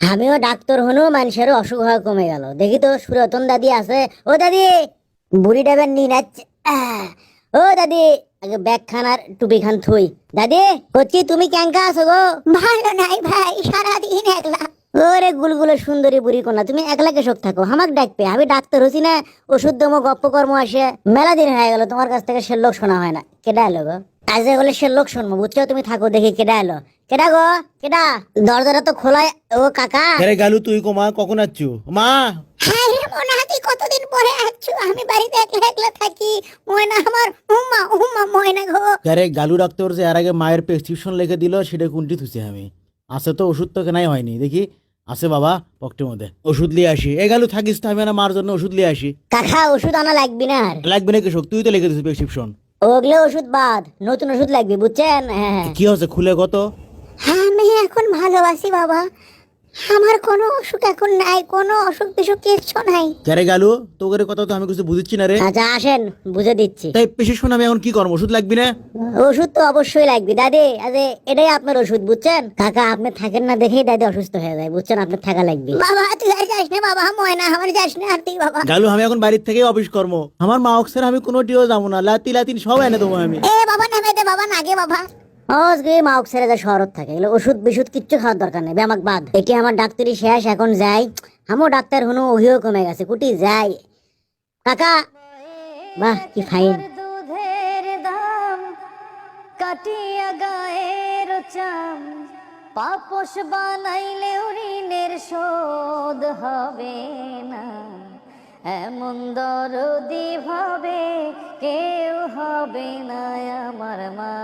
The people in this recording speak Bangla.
আমিও ডাক্তার হনু মানুষেরও অসুখ হওয়া কমে গেল। দেখি তো সুরতন দাদি আছে। ও দাদি বুড়ি ডাবের নি নাচছে ও দাদি আগে ব্যাগ খান আর টুপি খান থুই। দাদি কচ্ছি তুমি ক্যাঙ্কা আছো গো? ভালো নাই ভাই সারাদিন একলা। ওরে গুলগুলো সুন্দরী বুড়ি কোনা তুমি একলা কেসক থাকো হামাক ডাকবে। আমি ডাক্তার হচ্ছি না ওষুধ দমো গপ্প কর্ম আসে। মেলা দিন হয়ে গেল তোমার কাছ থেকে সে লোক শোনা হয় না। কেডা এলো গো? আজ বলে সে লোক শুনব বুঝছ? তুমি থাকো দেখি কেডা এলো। কেডা গো? কেডা? দরজাটা তো খোলা ও কাকা। আরে গালু তুই কমা কখন আচ্ছু মা! হ্যাঁ রে মনে হাতি কতদিন পরে আসছো আমি বাড়িতে একলা একলা থাকি। ময়না আমার উম্মা উম্মা ময়না গো। আরে গালু ডাক্তার যে আগে মায়ের প্রেসক্রিপশন লিখে দিল সেটা কোনটি থুছি আমি। আছে তো ওষুধ তো কেনাই হয়নি দেখি। আছে বাবা পকেটের মধ্যে। ওষুধ নিয়ে আসি। এ গালু থাকিস তো আমি না মার জন্য ওষুধ নিয়ে আসি। কাকা ওষুধ আনা লাগবে না লাগবে না কৃষক তুই তো লিখে দিছিস প্রেসক্রিপশন ওগুলো ওষুধ বাদ নতুন ওষুধ লাগবে বুঝছেন? হ্যাঁ হ্যাঁ। কি হচ্ছে খুলে কত আমি এখন ভালোবাসি বাবা। আমার কোনো অসুখ এখন নাই কোনো অসুখ বিসুখ কিচ্ছু নাই। আরে গালু? তোকে কথা তো আমি কিছু বুঝিচ্ছি না রে। আচ্ছা আসেন বুঝে দিচ্ছি। তাই প্রেসক্রিপশন আমি এখন কি করব? ওষুধ লাগবে না? ওষুধ তো অবশ্যই লাগবে। দাদি আরে এটাই আপনার ওষুধ বুঝছেন? কাকা আপনি থাকেন না দেখেই দাদি অসুস্থ হয়ে যায় বুঝছেন? আপনার থাকা লাগবে। বাবা তুই আর যাস না? বাবা ময়না আমার যাস না আর তুই বাবা। গালু আমি এখন বাড়ির থেকে অফিস কর্ম আমার মা অক্সের আমি কোনো ডিও যাব না। লাতি লাতিন সব এনে দেবো আমি। এ বাবা নামে দে বাবা নাগে বাবা। আজকে যা শহরত থাকে। এগুলো ওষুধ বিশুধ কিচ্ছু খাওয়ার দরকার নেই আমাকে বাদ। এটি আমার ডাক্তারি শেষ, এখন যাই। আমিও ডাক্তার হনু, ওহিও কমে গেছে, কুটি যাই। কাকা! বাহ, কি ফাইন। দুধের দাম কাটিয়া গায়ের চাম পাপস বানাইলে ঋণের শোধ হবে না। এমন দরদি ভাবে কেউ হবে না আমার মা।